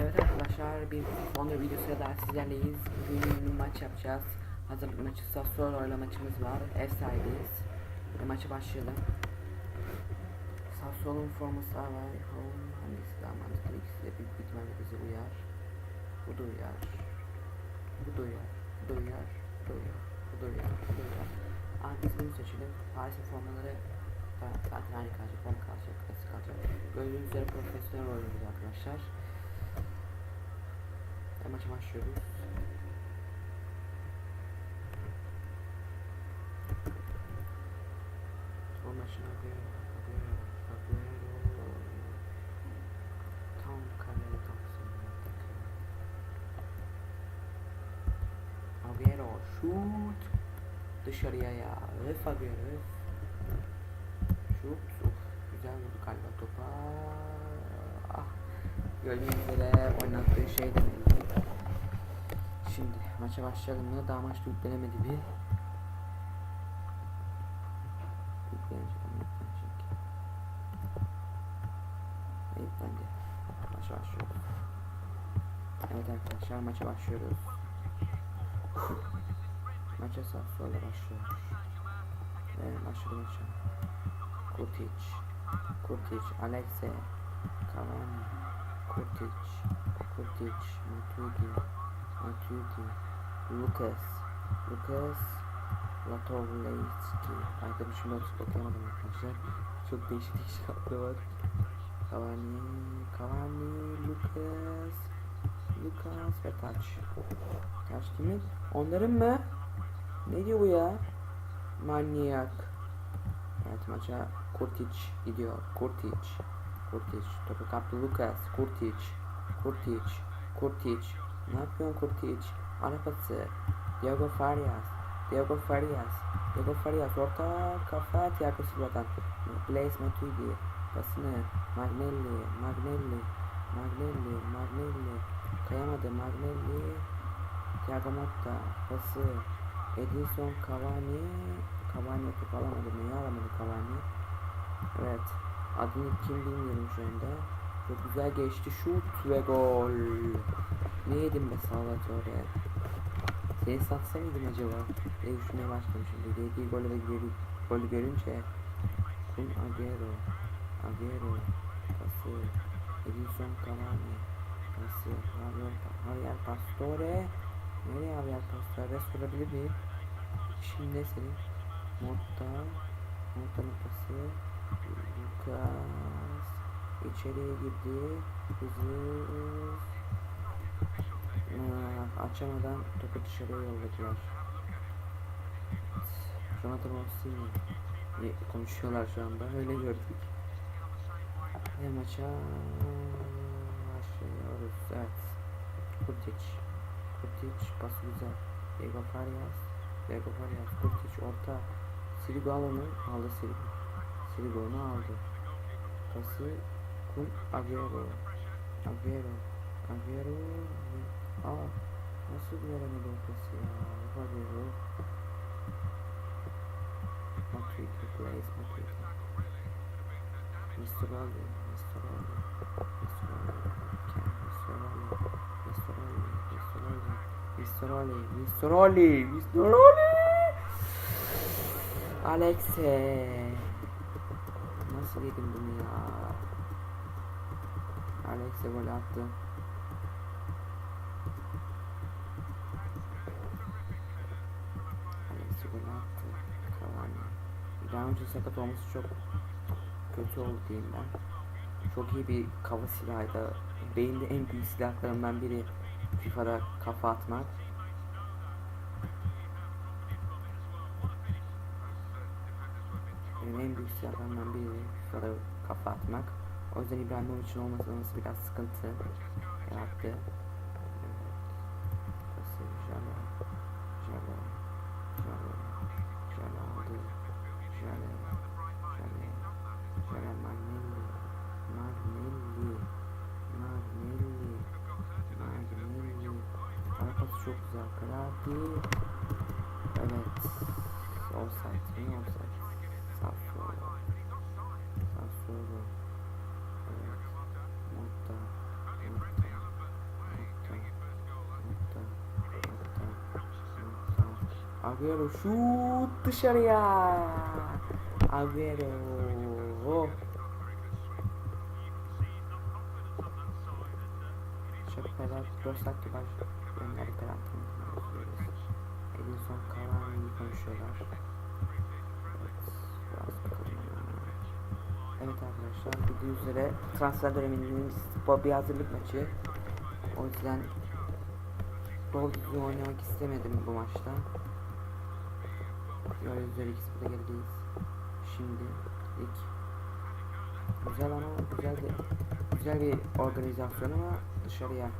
Evet arkadaşlar bir son videosu daha sizlerleyiz. Bugün maç yapacağız. Hazırlık maçı Sassuolo ile maçımız var. Ev sahibiyiz. Ve maça başlayalım. Sassuolo'nun forması var. Home hangisi daha mantıklı? İkisi de büyük ihtimalle bizi uyar. Bu da uyar. Bu da uyar. Bu da uyar. Bu da uyar. Bu da uyar. Bu da uyar. Aa biz bunu seçelim. Paris'in formaları zaten aynı kalacak. Form kalacak. Klasik kalacak. Gördüğünüz üzere profesyonel oynuyoruz arkadaşlar. Ve maça başlıyoruz. Son maçın Agüero, Agüero, Agüero. Tam kaleye taksın. Agüero, şut. Dışarıya ya. Öf Agüero, öf. Şut. Of, güzel vurdu galiba topa. Ah. Gördüğünüz üzere oynattığı şey de belli. Şimdi maça başlayalım mı? Daha maçta yüklenemedi bir. Yüklenecek ama yüklenecek. Yüklendi. Maça başlıyoruz. Evet arkadaşlar maça başlıyoruz. Maça Sassuolo başlıyor. Ve başladı maça. Kurtic. Kurtic. Alexe. Cavani. Kurtic. Kurtic. Matuidi. Matuidi. Lucas. Lucas. Latovleyski. Arkadaşım not okuyamadım arkadaşlar. Çok değişik değişik adları var. Cavani. Cavani. Lucas. Lucas ve Taç. Taç kimin? Onların mı? Ne diyor bu ya? Manyak. Evet maça Kurtic gidiyor. Kurtic. Kurtic. Topu kaptı Lucas. Kurtic. Kurtic. Kurtic. Ne yapıyorsun? Arapası. Diego Farias. Diego Farias. Diego Farias. Orta kafa Thiago Silva'dan. Blaise Matuidi. Pasını. Magnelli. Magnelli. Magnelli. Magnelli. Kayamadı Magnelli. Thiago Motta. Pası. Edinson Cavani. Cavani top alamadı. Niye alamadı Cavani? Evet. Adını kim bilmiyorum şu anda. Çok güzel geçti. Şut ve gol. Ne yedim be Salvatore? Seni satsa mıydım acaba? diye düşünmeye başladım şimdi. Yediği golü ve geri, golü görünce Kun Agüero Agüero Pası Edinson Cavani Pası Javier, Javier Pastore Nereye Javier Pastore? Res kurabilir miyim? Şimdi senin Motta Motta'nın pası Lucas İçeriye girdi Hızlı Aa, açamadan topu dışarıya yolladılar. Jonathan Orsini konuşuyorlar şu anda. Öyle gördük. Ve maça başlıyoruz. Evet. Kurtic. Kurtic pası güzel. Diego Farias. Diego Farias. Kurtic orta. Sirigu alanı aldı Sirigu. Sirigu onu aldı. Pası Kun Agüero. Agüero. Agüero. Aa, nasıl veremedi o pası ya? Agüero. Matuidi, Blaise Matuidi. Mr. Ali, Mr. Ali, Mr. Ali, Mr. Ali, Mr. Ali, Mr. Ali, Mr. Ali, Mr. Ali, Mr. Ali. Alexe. Nasıl yedim bunu ya? Alexe gol attı. Önce sakat olması çok kötü oldu diyeyim ben. Çok iyi bir kafa silahıydı. Beyinde en büyük silahlarından biri FIFA'da kafa atmak. Benim en büyük silahlarımdan biri FIFA'da kafa atmak. O yüzden İbrahimovic'in olması biraz sıkıntı yarattı. abi. Evet. Offside mi? Offside. Safrolo. Safrolo. Evet. Mutta. Mutta. Mutta. Mutta. Mutta. Agüero şut dışarıya. Agüero. Oh. Şöyle biraz dostlar gibi başlıyor. Yönleri karantinada. Edinson Cavani'yi konuşuyorlar. Evet, arkadaşlar bildiğiniz üzere transfer döneminin bir hazırlık maçı. O yüzden Doğru düzgün oynamak istemedim bu maçta. Gördüğünüz üzere ikisi de gerideyiz. Şimdi ilk güzel ama güzel de güzel bir organizasyon ama dışarıya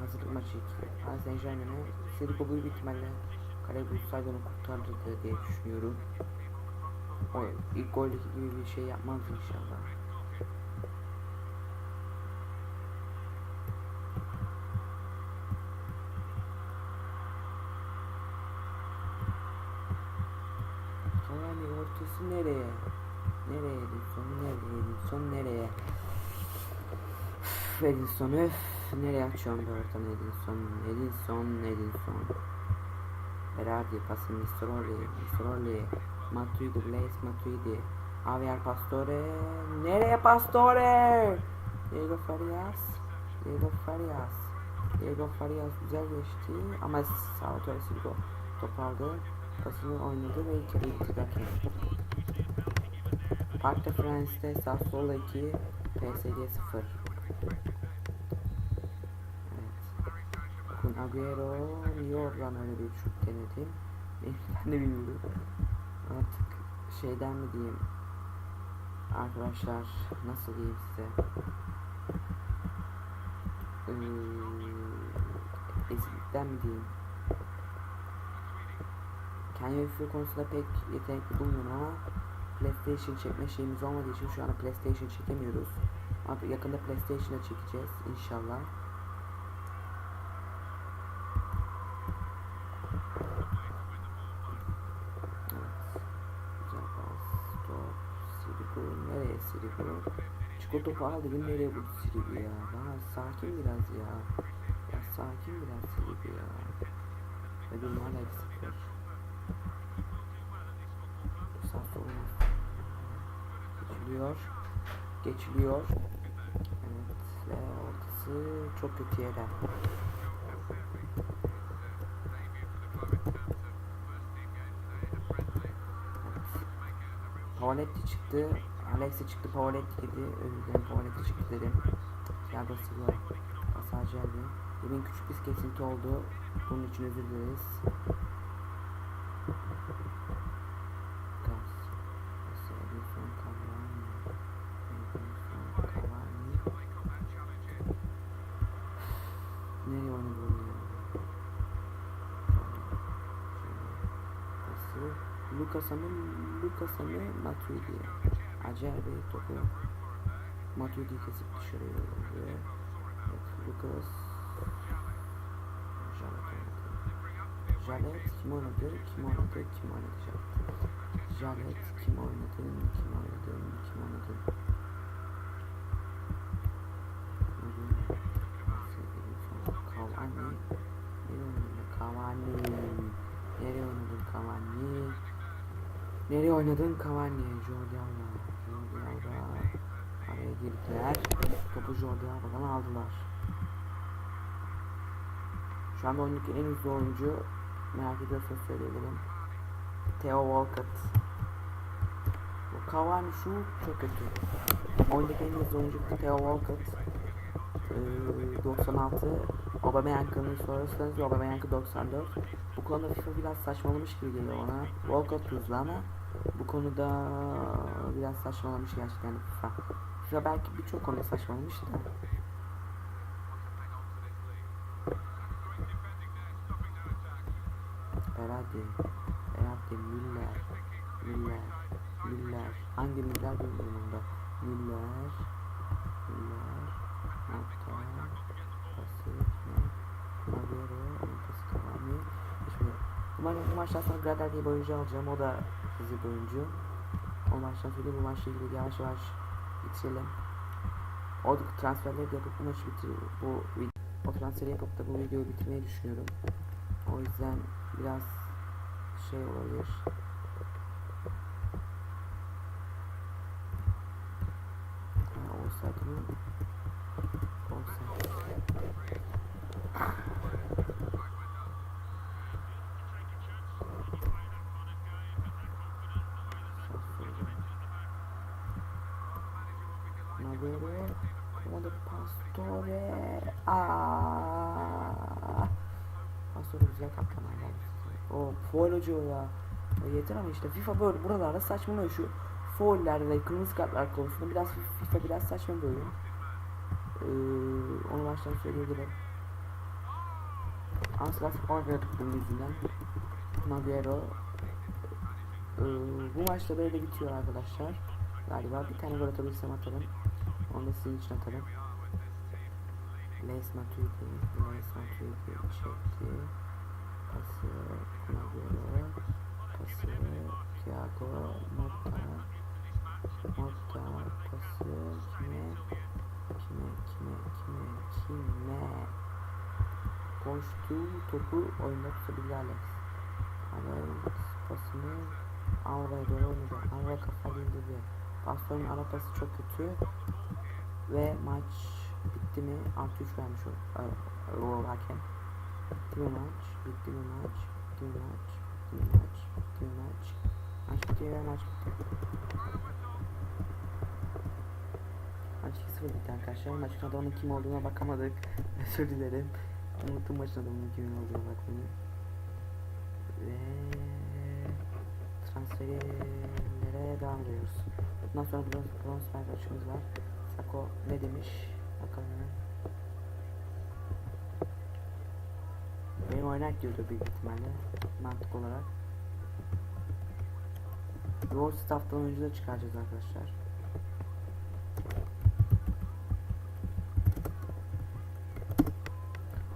hazırlık maçı Saint Germain'e Seriko büyük ihtimalle kale bulsaydı onu kurtarırdı diye düşünüyorum. O ilk goldeki gibi bir şey yapmaz inşallah. Cavani ortası nereye? Nereye Edinson? Nereye Edinson? Nereye? Edinson öf. Nereye açıyorum da oradan Edinson? Edinson, Edinson. Berardi, pası Mistroli. Matuidi, Blaise Matuidi. Javier Pastore. Nereye Pastore? Diego Farias. Diego Farias. Diego Farias güzel geçti ama Salvatore Silva topardı. Pasını oynadı ve ilk yarı hakem. Park de France'de Sassuolo 2, PSG 0. Evet. Kun Agüero niye oradan öyle bir şut denedi? De bilmiyorum. Artık şeyden mi diyeyim? Arkadaşlar nasıl diyeyim size? Ee, mi diyeyim? Kendi FIFA konusunda pek yetenekli bulmuyorum ama PlayStation çekme şeyimiz olmadığı için şu anda PlayStation çekemiyoruz. Ama yakında PlayStation'a çekeceğiz inşallah. Evet. Güzel pas. Top. Sirigu. Nereye Sirigu? Çikolata aldı. Gün nereye bu Sirigu ya? Daha sakin biraz ya. Ya sakin biraz Sirigu ya. Bir hala bir sıfır. Sağ solumuz. Geçiliyor. Geçiliyor. Evet ve ortası çok kötü yere. Evet. Pavoletti çıktı. Alexi çıktı. Pavoletti girdi. Özür dilerim Pavoletti çıktı dedim. Thiago Silva. Pasaj geldi. Demin küçük bir kesinti oldu. Bunun için özür dileriz. Nereye oynadı? Lucas'a mı? Lucas'a mı? Matuidi. Acer Bey topu. Matuidi kesip dışarıya yolladı. Evet, Lucas. Jalet. Jalet kim oynadı? Kim oynadı? Kim oynadı Jalet? Kim oynadı? Kim oynadı? Kim oynadı? Cavani. Nereye oynadın Cavani? Nereye oynadın Cavani? Nereye oynadın Cavani? Jordi Alba. Girdiler. Topu Jordi Alba'dan aldılar. Şu anda oyundaki en hızlı oyuncu merak ediyorsanız söyleyebilirim. Theo Walcott. Bu Cavani şu çok kötü. Oyundaki en hızlı oyuncu Theo Walcott. Ee, 96. Aubameyang'ın sorarsanız Aubameyang 94. Bu konuda FIFA biraz saçmalamış gibi geliyor bana. Walcott hızlı ama bu konuda biraz saçmalamış gerçekten FIFA. FIFA belki birçok konuda saçmalamış da. Berardi, Berardi, Müller, Müller, Müller. Hangi Müller bilmiyorum bunda. Müller, Müller, nokta, pası, ne? Agüero, ortası Cavani. Şimdi umarım bu maçtan sonra Grader diye bir oyuncu alacağım. O da hızlı bir oyuncu. O maçtan sonra bu maçla ilgili yavaş yavaş bitirelim. O transferleri yapıp bu maçı bitir bu o transferi yapıp da bu videoyu bitirmeyi düşünüyorum. O yüzden biraz şey olabilir. Pastore. Aa. Pastore güzel kaptan adam. O foul hoca ya. ya. Yeter ama işte FIFA böyle buralarda saçmalıyor şu fauller ve kırmızı kartlar konusunda biraz FIFA biraz saçma oyun. Ee, onu baştan söyleyebilirim. Asla oynadık bunun yüzünden. Nagero. Ee, bu maçta böyle bitiyor arkadaşlar. Galiba bir tane gol atabilirsem atarım. Onu da sizin için atarım. Les Matuidi, Les Matuidi çekti. Pası Kunagüero, pası Thiago Motta, Motta pası kime, kime, kime, kime, kime? Koştu topu oyunda tutabildi Alex. Alex pasını Avra'ya doğru oynadı. Avra kafayı indirdi. Baston'un ara pası çok kötü. Ve maç bitti mi? 6-3 vermiş o, o, o hakem. Bitti mi maç? Bitti mi maç? Bitti mi maç? Bitti mi maç? Bitti mi maç? Maç bitti ve maç bitti. Maç 2-0 bitti arkadaşlar. Maçın adamının kim olduğuna bakamadık. Özür dilerim. Unuttum maçın adamının kimin olduğuna bakmayı. Ve transferlere devam ediyoruz. Bundan sonra bronz, bronz açımız var. Sako ne demiş? Bakalım. Benim oynak diyordu büyük ihtimalle. Mantık olarak. Raw staff'tan oyuncu da çıkaracağız arkadaşlar.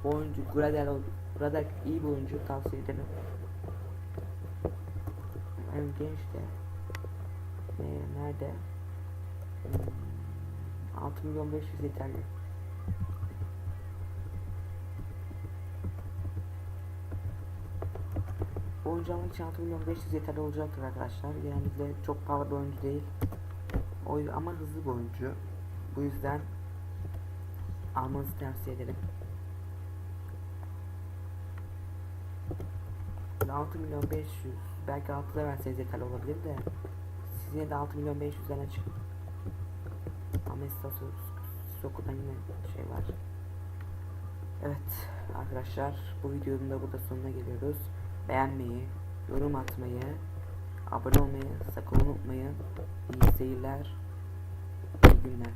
Oyuncu Gradel, Gradel iyi bir oyuncu tavsiye ederim. Hem genç de. Ee, nerede? Hmm, 6 milyon 500 yeterli. Almak için 6 milyon 500 yeterli olacaktır arkadaşlar. Genellikle çok pahalı bir oyuncu değil. O, ama hızlı bir oyuncu. Bu yüzden almanızı tavsiye ederim. 6 milyon 500 belki 6'da verseniz yeterli olabilir de siz de 6 milyon 500'den açık Amesta Soku'dan yine şey var. Evet arkadaşlar bu videonun da burada sonuna geliyoruz. Beğenmeyi yorum atmayı abone olmayı sakın unutmayın. İyi seyirler iyi günler